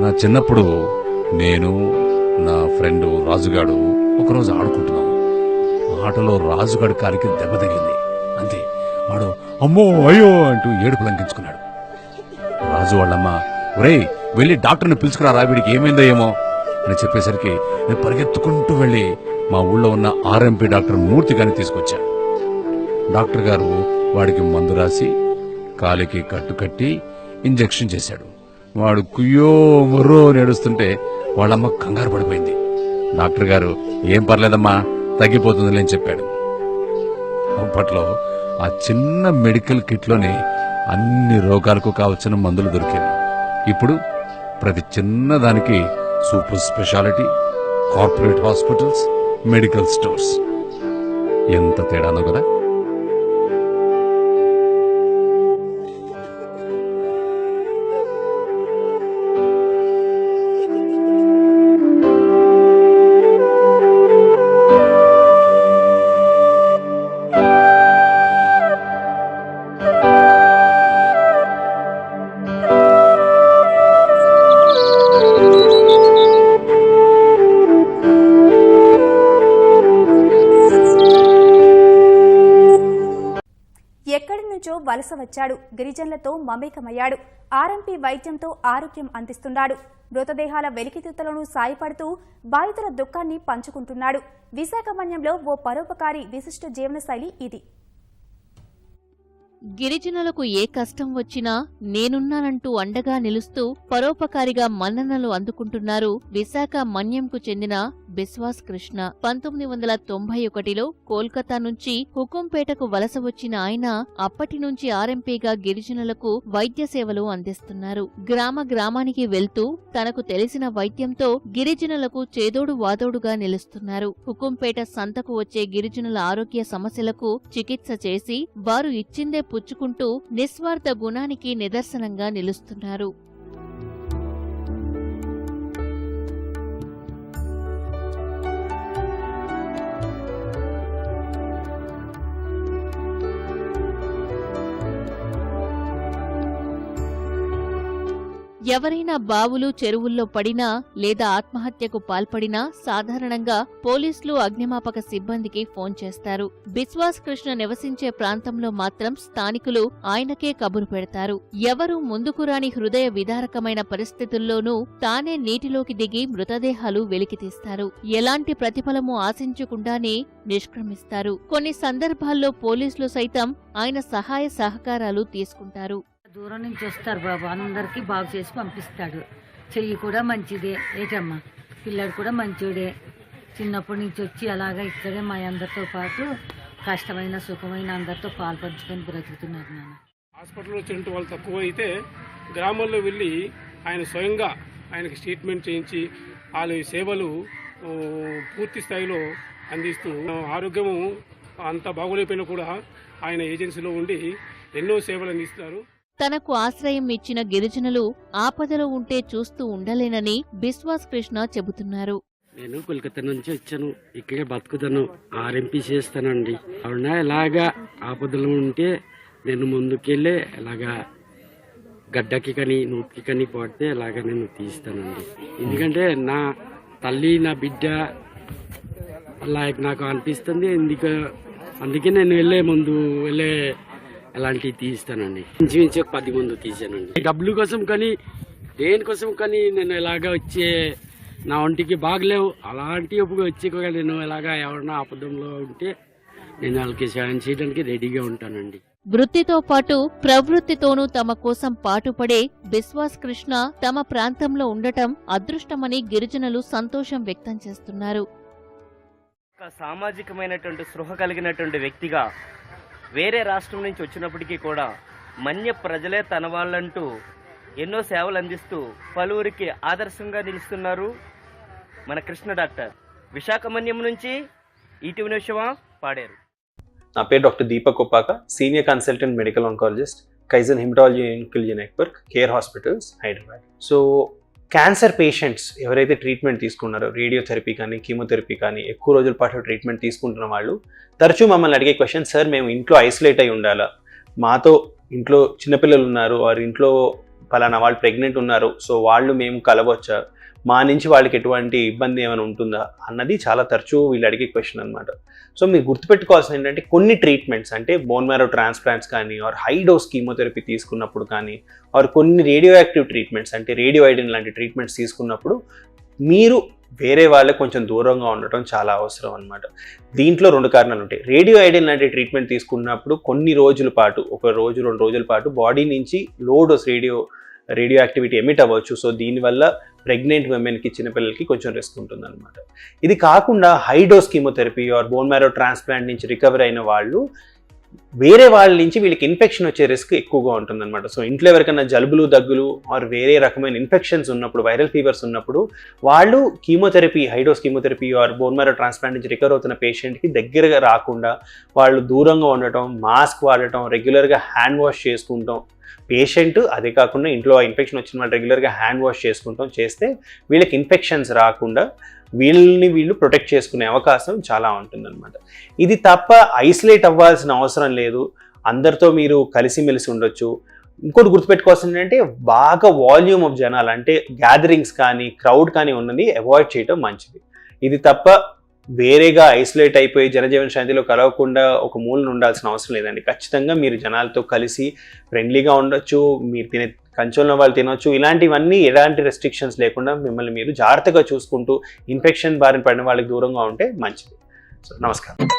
నా చిన్నప్పుడు నేను నా ఫ్రెండ్ రాజుగాడు ఒకరోజు ఆడుకుంటున్నాం. ఆటలో రాజుగాడి కాలికి దెబ్బ తగిలింది. అంతే. వాడు అమ్మో అయ్యో అంటూ ఏడుపు లంకించుకున్నాడు. రాజు వాళ్ళమ్మ ఒరే వెళ్ళి డాక్టర్ని పిలుచుకురా రావిడికి ఏమైందో ఏమో? అని చెప్పేసరికి నేను పరిగెత్తుకుంటూ వెళ్ళి మా ఊళ్ళో ఉన్న ఆర్ఎంపీ డాక్టర్ మూర్తి గారిని తీసుకొచ్చా. డాక్టర్ గారు వాడికి మందు రాసి కాలికి కట్టు కట్టి ఇంజెక్షన్ చేశాడు. వాడు కుయ్యో ముర్రో నడుస్తుంటే వాళ్ళమ్మ కంగారు పడిపోయింది. డాక్టర్ గారు ఏం పర్లేదమ్మా తగ్గిపోతుందిలే అని చెప్పాడు. అప్పట్లో ఆ చిన్న మెడికల్ కిట్లోనే అన్ని రోగాలకు కావలసిన మందులు దొరికేవి. ఇప్పుడు ప్రతి చిన్న దానికి super speciality corporate hospitals medical stores. ఎంత తేడానో కదా? వలస వచ్చాడు గిరిజనులతో మమేకమయ్యాడు. ఆర్ఎంపీ వైద్యంతో ఆరోగ్యం అందిస్తున్నాడు. మృతదేహాల వెలికితీతలను సాయపడుతూ బాధితుల దుఃఖాన్ని పంచుకుంటున్నాడు. విశాఖమన్యంలో ఓ పరోపకారి విశిష్ట జీవనశైలి ఇది. గిరిజనులకు ఏ కష్టం వచ్చినా నేనున్నానంటూ అండగా నిలుస్తూ పరోపకారిగా మన్ననలు అందుకుంటున్నారు విశాఖ మన్యంకు చెందిన బిశ్వాస్ కృష్ణ పంతొమ్మిది వందల తొంభై ఒకటిలో కోల్కతా నుంచి హుకుంపేటకు వలస వచ్చిన ఆయన అప్పటి నుంచి ఆర్ఎంపీగా గిరిజనులకు వైద్య సేవలు అందిస్తున్నారు. గ్రామ గ్రామానికి వెళ్తూ తనకు తెలిసిన వైద్యంతో గిరిజనులకు చేదోడు వాదోడుగా నిలుస్తున్నారు. హుకుంపేట సంతకు వచ్చే గిరిజనుల ఆరోగ్య సమస్యలకు చికిత్స చేసి వారు ఇచ్చిందే పుచ్చుకుంటూ నిస్వార్థ గుణానికి నిదర్శనంగా నిలుస్తున్నారు. ఎవరైనా బావులు చెరువుల్లో పడినా లేదా ఆత్మహత్యకు పాల్పడినా సాధారణంగా పోలీసులు అగ్నిమాపక సిబ్బందికి ఫోన్ చేస్తారు. బిశ్వాస్ కృష్ణ నివసించే ప్రాంతంలో మాత్రం స్థానికులు ఆయనకే కబురు పెడతారు. ఎవరు ముందుకు రాని హృదయ విదారకమైన పరిస్థితుల్లోనూ తానే నీటిలోకి దిగి మృతదేహాలు వెలికితీస్తారు ఎలాంటి ప్రతిఫలము ఆశించకుండానే నిష్క్రమిస్తారు. కొన్ని సందర్భాల్లో పోలీసులు సైతం ఆయన సహాయ సహకారాలు తీసుకుంటారు. దూరం నుంచి వస్తారు బాబు. అందరికీ బాగు చేసి పంపిస్తాడు. చెయ్యి కూడా మంచిదే. ఏటమ్మా? పిల్లాడు కూడా మంచోడే. చిన్నప్పటి నుంచి వచ్చి అలాగా ఇక్కడే మా అందరితో పాటు కష్టమైన సుఖమైన అందరితో పాల్పంచుకొని బ్రతుకుతున్నారు నాన్న. హాస్పిటల్లో వచ్చినట్టు వాళ్ళు తక్కువ అయితే గ్రామాల్లో వెళ్ళి ఆయన స్వయంగా ఆయనకి ట్రీట్మెంట్ చేయించి వాళ్ళ సేవలు పూర్తి స్థాయిలో అందిస్తూ ఆరోగ్యము అంత బాగోలేకపోయినా కూడా ఆయన ఏజెన్సీలో ఉండి ఎన్నో సేవలు అందిస్తారు. తనకు ఆశ్రయం ఇచ్చిన గిరిజనులు ఆపదలో ఉంటే చూస్తూ ఉండలేనని బిశ్వాస్ కృష్ణ చెబుతున్నారు. నేను కోల్కతా నుంచి వచ్చాను. ఇక్కడే బతుకుతాను. ఆర్ఎంపీ చేస్తానండి. అవునా? ఇలాగా ఆపదలు ఉంటే నేను ముందుకెళ్ళి ఇలాగా గడ్డకి కానీ నూటికి కానీ పడితే ఇలాగా నేను తీస్తానండి. ఎందుకంటే నా తల్లి నా బిడ్డ అలా నాకు అనిపిస్తుంది. ఎందుకు? అందుకే నేను వెళ్ళే ముందు వెళ్ళే అలాంటివి తీస్తానండి? ఇంచుమించు ఒక పది ముందు తీసానండి. డబ్బుల కోసం కానీ దేనికోసం కానీ నేను ఇలాగా వచ్చే నా ఒంటికి బాగలేవు అలాంటి ఒప్పుగా వచ్చి నేను ఇలాగా ఎవరన్నా ఆపదంలో ఉంటే నేను వాళ్ళకి సాయం చేయడానికి రెడీగా ఉంటానండి. వృత్తితో పాటు ప్రవృత్తితోనూ తమ కోసం పాటుపడే బిశ్వాస్ కృష్ణ తమ ప్రాంతంలో ఉండటం అదృష్టమని గిరిజనులు సంతోషం వ్యక్తం చేస్తున్నారు. ఒక సామాజికమైనటువంటి స్పృహ కలిగినటువంటి వ్యక్తిగా వేరే రాష్ట్రం నుంచి వచ్చినప్పటికీ కూడా మన్య ప్రజలే తన వాళ్ళంటూ ఎన్నో సేవలు అందిస్తూ పలువురికి ఆదర్శంగా నిలుస్తున్నారు మన కృష్ణ డాక్టర్. విశాఖమన్యం నుంచి ఈటీవీ నిమిషమా పాడారు. నా పేరు doctor Deepak Upaka senior consultant medical oncologist Kaizen haematology clinical network care hospitals Hyderabad. So cancer patients ఎవరైతే ట్రీట్మెంట్ తీసుకున్నారో రేడియోథెరపీ కానీ కీమోథెరపీ కానీ ఎక్కువ రోజుల పాటు ట్రీట్మెంట్ తీసుకుంటున్న వాళ్ళు తరచూ మమ్మల్ని అడిగే క్వశ్చన్ సార్ మేము ఇంట్లో ఐసోలేట్ అయి ఉండాలా? మాతో ఇంట్లో చిన్నపిల్లలు ఉన్నారు వారి ఇంట్లో పలానా వాళ్ళు ప్రెగ్నెంట్ ఉన్నారు సో వాళ్ళు మేము కలవచ్చా? మా నుంచి వాళ్ళకి ఎటువంటి ఇబ్బంది ఏమైనా ఉంటుందా అన్నది చాలా తరచూ వీళ్ళు అడిగే క్వశ్చన్ అనమాట సో మీరు గుర్తుపెట్టుకోవాల్సింది ఏంటంటే కొన్ని ట్రీట్మెంట్స్ అంటే బోన్ మ్యారో ట్రాన్స్ప్లాంట్స్ కానీ ఆర్ హై డోస్ కీమోథెరపీ తీసుకున్నప్పుడు కానీ ఆర్ కొన్ని రేడియో యాక్టివ్ ట్రీట్మెంట్స్ అంటే రేడియో ఐడిన్ లాంటి ట్రీట్మెంట్స్ తీసుకున్నప్పుడు మీరు వేరే వాళ్ళకి కొంచెం దూరంగా ఉండటం చాలా అవసరం అనమాట దీంట్లో రెండు కారణాలు ఉంటాయి. రేడియో ఐడిన్ లాంటి ట్రీట్మెంట్ తీసుకున్నప్పుడు కొన్ని రోజుల పాటు ఒక రోజు రెండు రోజుల పాటు బాడీ నుంచి low dose radio radioactivity emit అవ్వచ్చు సో దీనివల్ల ప్రెగ్నెంట్ విమెన్కి చిన్నపిల్లలకి కొంచెం రిస్క్ ఉంటుంది అనమాట ఇది కాకుండా high dose chemotherapy or bone marrow transplant నుంచి రికవర్ అయిన వాళ్ళు వేరే వాళ్ళ నుంచి వీళ్ళకి ఇన్ఫెక్షన్ వచ్చే రిస్క్ ఎక్కువగా ఉంటుందన్నమాట. సో ఇంట్లో ఎవరికైనా జలుబులు దగ్గులు ఆర్ వేరే రకమైన ఇన్ఫెక్షన్స్ ఉన్నప్పుడు వైరల్ ఫీవర్స్ ఉన్నప్పుడు వాళ్ళు chemotherapy high dose chemotherapy or bone marrow transplant నుంచి రికవర్ అవుతున్న పేషెంట్కి దగ్గరగా రాకుండా వాళ్ళు దూరంగా ఉండటం మాస్క్ వాడటం రెగ్యులర్గా హ్యాండ్ వాష్ చేసుకుంటాం పేషెంట్ అదే కాకుండా ఇంట్లో ఇన్ఫెక్షన్ వచ్చిన వాళ్ళు రెగ్యులర్గా హ్యాండ్ వాష్ చేసుకుంటాం చేస్తే వీళ్ళకి ఇన్ఫెక్షన్స్ రాకుండా వీళ్ళని వీళ్ళు ప్రొటెక్ట్ చేసుకునే అవకాశం చాలా ఉంటుందన్నమాట. ఇది తప్ప ఐసోలేట్ అవ్వాల్సిన అవసరం లేదు. అందరితో మీరు కలిసిమెలిసి ఉండొచ్చు. ఇంకోటి గుర్తుపెట్టుకోవాల్సింది ఏంటంటే బాగా వాల్యూమ్ ఆఫ్ జనాలు అంటే గ్యాదరింగ్స్ కానీ క్రౌడ్ కానీ ఉన్నది అవాయిడ్ చేయడం మంచిది. ఇది తప్ప వేరేగా ఐసోలేట్ అయిపోయి జనజీవన శాంతిలో కలవకుండా ఒక మూలన ఉండాల్సిన అవసరం లేదండి. ఖచ్చితంగా మీరు జనాలతో కలిసి ఫ్రెండ్లీగా ఉండొచ్చు మీరు తినే కంచంలో వాళ్ళు తినొచ్చు. ఇలాంటివన్నీ ఎలాంటి రెస్ట్రిక్షన్స్ లేకుండా మిమ్మల్ని మీరు జాగ్రత్తగా చూసుకుంటూ ఇన్ఫెక్షన్ బారిన పడిన వాళ్ళకి దూరంగా ఉంటే మంచిది. సో నమస్కారం.